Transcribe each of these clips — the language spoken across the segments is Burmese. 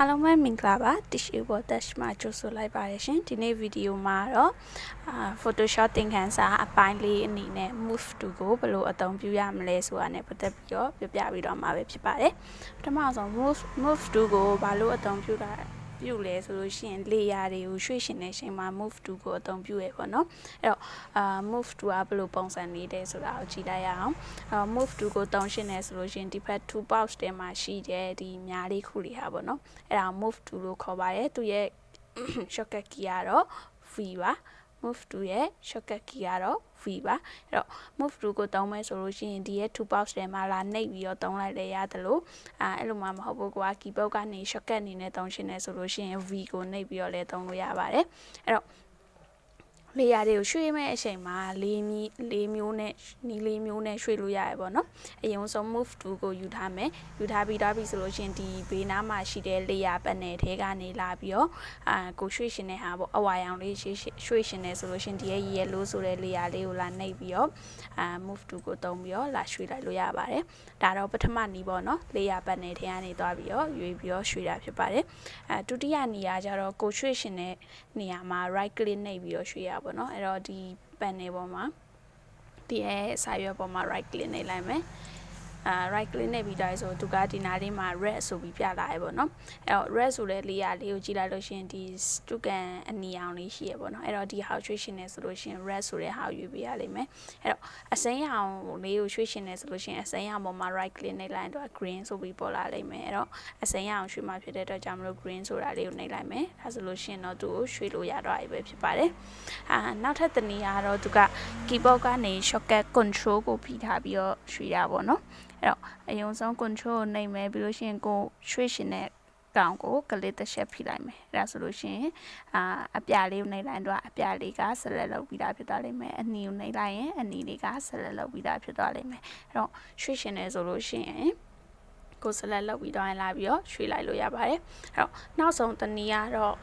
အားလုံးပဲမင်္ဂလာပါ Tissue Board Dash မှာကြိုဆိုလိုက်ပါတယ်ရှင်ဒီနေ့ဗီဒီယိုမှာတော့အာ Photoshop သင်ခန်းစာအပိုင်းလေးအနေနဲ့ move to ကိုဘယ်လိုအသုံးပြုရမလဲဆိုတာနဲ့ပတ်သက်ပြီးတော့ပြပြပြီးတော့မှာပဲဖြစ်ပါတယ်ပထမဆုံး move move to ကိုဘာလို့အသုံးပြုတာ ပြုလဲဆိုလို့ရှိရင် layer တွေကိုရွှေ့ရှင်တဲ့အချိန်မှာ move to ကိုအသုံးပြုရပေါ့နော်အဲ့တော့အာ move to ကဘယ်လိုပုံစံနေတယ်ဆိုတာကိုကြည့်လိုက်ရအောင်အဲ့ move to ကိုသုံးရှင်နေဆိုလို့ရှိရင်ဒီဘက် two box ထဲမှာရှိတဲ့ဒီညာလေးခုလေးဟာပေါ့နော်အဲ့ဒါ move to လို့ခေါ်ပါတယ်သူရဲ့ shortcut key ကတော့ V ပါ move to ရဲ့ shortcut key ကတော့ V ပါအဲ့တော့ move to ကိုတောင်းမယ်ဆိုလို့ရှိရင်ဒီရဲ့ two box ထဲမှာလာနှိပ်ပြီးတော့တောင်းလိုက်လေရတယ်လို့အဲအဲ့လိုမှမဟုတ်ဘူးကွာ keyboard ကနေ shortcut အနေနဲ့တောင်းရှင်းနေဆိုလို့ရှိရင် V ကိုနှိပ်ပြီးတော့လည်းတောင်းလို့ရပါတယ်အဲ့တော့ လေယာတွေကိုရွှေ့မဲ့အချိန်မှာလေးမီလေးမျိုးနဲ့နီးလေးမျိုးနဲ့ရွှေ့လို့ရတယ်ပေါ့နော်အရင်ဆုံး move to ကိုယူထားမယ်ယူထားပြီးတော့ပြီဆိုလို့ရှင်ဒီဘေးနားမှာရှိတဲ့ layer panel ထဲကနေလာပြီးတော့အာကိုရွှေ့ရှင်တဲ့ဟာပေါ့အဝါရောင်လေးရွှေ့ရွှေ့ရှင်နေဆိုလို့ရှင်ဒီရဲ့ yellow ဆိုတဲ့ layer လေးကိုလာနှိပ်ပြီးတော့အာ move to ကိုတုံးပြီးတော့လာရွှေ့လိုက်လို့ရပါတယ်ဒါတော့ပထမနီးပေါ့နော် layer panel ထဲကနေသွားပြီးတော့ရွေးပြီးတော့ရွှေ့တာဖြစ်ပါတယ်အဲဒုတိယနေရာကျတော့ကိုရွှေ့ရှင်တဲ့နေရာမှာ right click နှိပ်ပြီးတော့ရွှေ့ရပါတော့အဲ့တော့ဒီ panel ပေါ်မှာဒီရဲ့စာရွက်ပေါ်မှာ right click နှိပ်လိုက်မယ် အာ right click နဲ့ပြီးတိုင်းဆိုသူကဒီနားလေးမှာ red ဆိုပြီးပြလာရပေါ့နော်အဲ့တော့ red ဆိုတဲ့လေးရလေးကိုကြည့်လိုက်လို့ရှိရင်ဒီစတုကန်အနီအောင်လေးရှိရပေါ့နော်အဲ့တော့ဒီဟာရွှေ့ရှင်နေဆိုလို့ရှိရင် red ဆိုတဲ့ဟာကိုယူပေးရလိမ့်မယ်အဲ့တော့အစိမ်းရောင်လေးကိုရွှေ့ရှင်နေဆိုလို့ရှိရင်အစိမ်းရောင်ပေါ်မှာ right click နှိပ်လိုက်တော့ green ဆိုပြီးပေါ်လာလိမ့်မယ်အဲ့တော့အစိမ်းရောင်ရွှေ့မှဖြစ်တဲ့အတွက်ကြောင့်မလို့ green ဆိုတာလေးကိုနှိပ်လိုက်မယ်ဒါဆိုလို့ရှိရင်တော့သူ့ကိုရွှေ့လို့ရတော့ပြီပဲဖြစ်ပါတယ်အာနောက်ထပ်တနည်းကတော့သူက keyboard ကနေ shortcut control ကိုဖိထားပြီးတော့ရွှေ့ရပါတော့အဲ့တော့အရင်ဆုံး control ကိုနှိပ်မယ်ပြီးလို့ရှိရင်ကိုရွှေ့ရှင်တဲ့ကောင်ကိုကလစ်တစ်ချက်ဖိလိုက်မယ်အဲ့ဒါဆိုလို့ရှိရင်အာအပြာလေးကိုနှိပ်လိုက်တော့အပြာလေးကဆက်လက်လုပ်ပြီးသားဖြစ်သွားလိမ့်မယ်အနီကိုနှိပ်လိုက်ရင်အနီလေးကဆက်လက်လုပ်ပြီးသားဖြစ်သွားလိမ့်မယ်အဲ့တော့ရွှေ့ရှင်နေဆိုလို့ရှိရင်ကိုဆက်လက်လုပ်ပြီးတော့လာပြီးတော့ရွှေ့လိုက်လို့ရပါတယ်အဲ့တော့နောက်ဆုံးတနည်းကတော့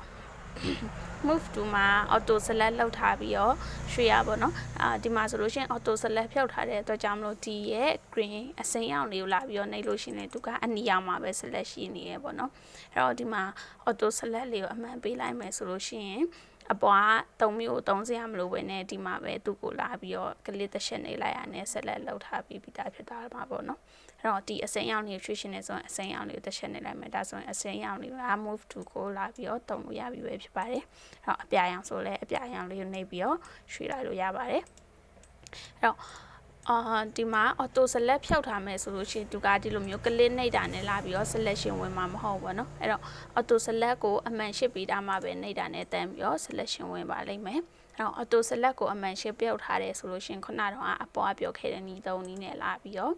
move to မှာ auto select လောက်ထားပြီးတော့ရွှေ့ရပါတော့အာဒီမှာဆိုလို့ရှိရင် auto select ဖြုတ်ထားတဲ့အတွက်ကြောင့်မလို့ဒီရဲ့ green အစိမ်းရောင်လေးကိုလာပြီးတော့နှိပ်လို့ရှိရင်သူကအနီရောင်မှာပဲ select ရှိနေရပေါ့နော်အဲ့တော့ဒီမှာ auto select လေးကိုအမှန်ပေးလိုက်မယ်ဆိုလို့ရှိရင် အပွားသုံးမျိုးသုံးစရာမလိုပဲနဲ့ဒီမှာပဲသူ့ကိုလာပြီးတော့ကလစ်တစ်ချက်နေလိုက်ရနဲ့ဆက်လက်လောက်ထားပြီးပြီးသားဖြစ်သွားမှာပေါ့နော်အဲ့တော့ဒီအစိမ်းရောင်လေးရွှေ့ရှင်နေဆိုရင်အစိမ်းရောင်လေးကိုတစ်ချက်နေလိုက်မယ်ဒါဆိုရင်အစိမ်းရောင်လေးက move to ကိုလာပြီးတော့တုံလို့ရပြီပဲဖြစ်ပါတယ်အဲ့တော့အပြာရောင်ဆိုလဲအပြာရောင်လေးကိုနှိပ်ပြီးတော့ရွှေ့လိုက်လို့ရပါတယ်အဲ့တော့ အာဒီမှာ auto select ဖြုတ်ထားမယ်ဆိုလို့ရှိရင်သူကဒီလိုမျိုး click နှိပ်တာနဲ့လာပြီးတော့ selection ဝင်မှာမဟုတ်ဘူးเนาะအဲ့တော့ auto select ကိုအမှန်ရှိပြီးသားမှပဲနှိပ်တာနဲ့တန်းပြီးတော့ selection ဝင်ပါလိမ့်မယ်အဲ့တော့ auto select ကိုအမှန်ရှိပြုတ်ထားတယ်ဆိုလို့ရှိရင်ခုနကတော့အပေါ်အပြောခဲ့တဲ့နီးသုံးနီးနဲ့လာပြီးတော့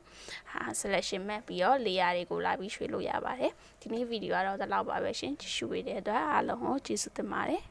ဟာ selection မှတ်ပြီးတော့ layer တွေကိုလာပြီးရွှေ့လို့ရပါတယ်ဒီနေ့ဗီဒီယိုကတော့ဒီလောက်ပါပဲရှင်ကြည့်ရှုပေးတဲ့အတွက်အားလုံးကိုကျေးဇူးတင်ပါတယ်